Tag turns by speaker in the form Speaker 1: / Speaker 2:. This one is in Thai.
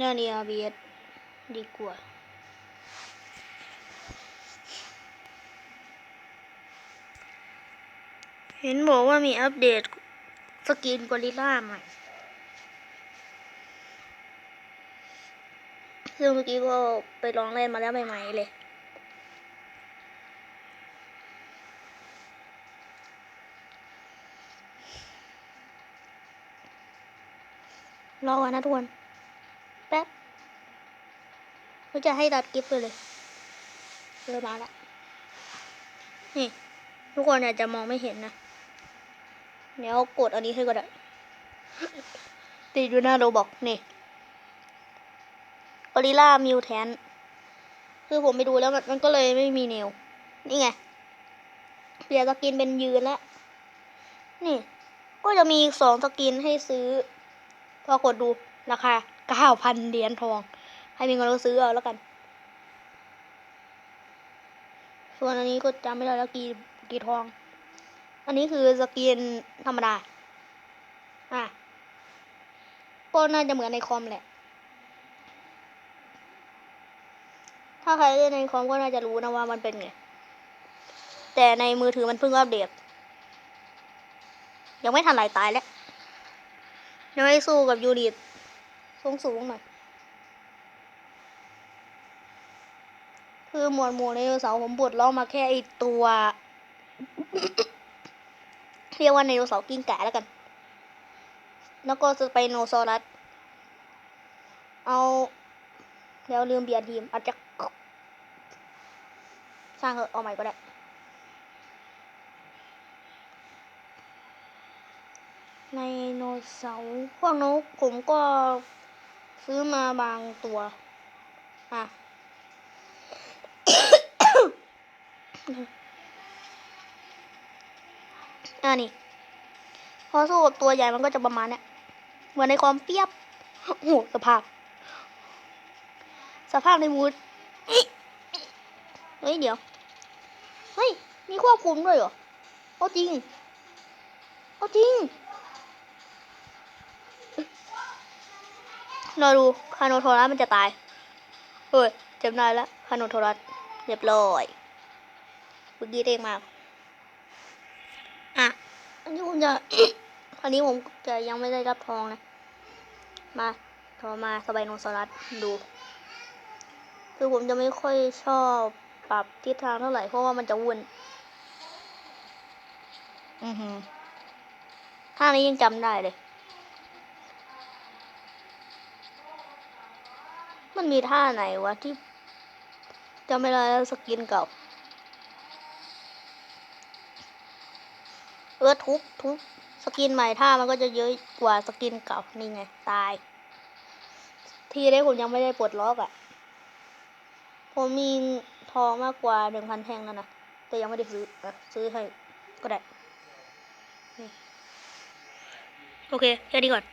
Speaker 1: เรื่องนี้อาบีเดีกว่าเห็นบอกว่ามีอัปเดตสกินกอริลล่าใหม่ ซึ่งเมื่อกี้ก็ไปลองเล่นมาแล้วใหม่ๆเลย รอก่อนนะทุกคน แป๊บเราจะให้ตัดกิฟต์ไปเลยเริ่มาแล้วนี่ ทุกคนอาจจะมองไม่เห็นนะ เดี๋ยวกดอันนี้ให้ก็ได้ติดอยู่หน้าโรบอกนี่กอริล่ามิวแทนคือผมไปดูแล้วมันก็เลยไม่มีเนว นี่ไง เปลี่ยนสกินเป็นยืนแล้วนี่ ก็จะมีสองสกินให้ซื้อ พอกดดูราคา เก้าพันเหรียญทองให้มีเงินก็ซื้อเอาแล้วกัน ส่วนอันนี้ก็จำไม่ได้แล้วกี่กี่ทอง อันนี้คือสกินธรรมดา อะก็น่าจะเหมือนในคอมแหละ ถ้าใครเล่นในคอมก็น่าจะรู้นะว่ามันเป็นไง แต่ในมือถือมันเพิ่งอัปเดต ยังไม่ทันไหลตายแล้ว ยังไม่สู้กับยูนิต สูงสูงหน่อย คือหมวดหมู่ในโนเสาร์ผมบดล้อมาแค่ไอตัว เรียกว่าไดโนเสาร์กิ้งก่าแล้วกัน แล้วก็สไปโนซอรัส เอาแล้วลืมเบียร์ทีมอาจจะสร้างเหอเอาใหม่ก็ได้ไดโนเสาร์พวกนกผมก็ ซื้อมาบางตัวอะอ่านี่พอสู้กับตัวใหญ่มันก็จะประมาณเนี้ยเหมือนในคอมเปียบโอ้โหสภาพ สภาพในมูดเฮ้ยเดี๋ยว เฮ้ย มีควบคุมด้วยเหรอเอาจริงเอาจริง รอดูคาโนโทรัสมันจะตายเฮ้ยเจำได้แล้วคาโนโทรัสเรียบร้อยเมื่อกี้เองมาก อะ อันนี้ผมจะ อันนี้ผมจะยังไม่ได้รับทองนะ มาทอมาสบายโนซอรัสดู คือผมจะไม่ค่อยชอบปรับทิศทางเท่าไหร่เพราะว่ามันจะวุ่น อือหือท่านี้ยังจำได้เลย มันมีท่าไหนวะที่จำไม่ได้แล้วสกินเก่า เออทุบทุบสกินใหม่ท่ามันก็จะเยอะกว่าสกินเก่า นี่ไง ตาย ทีแรกผมยังไม่ได้ปลดล็อกอะ่ะ ผมมีทองมากกว่าหนึ่งพันแท่งแล้วนะ แต่ยังไม่ได้ซื้ออซื้อให้ก็ได้ โอเค แค่นี้ก่อน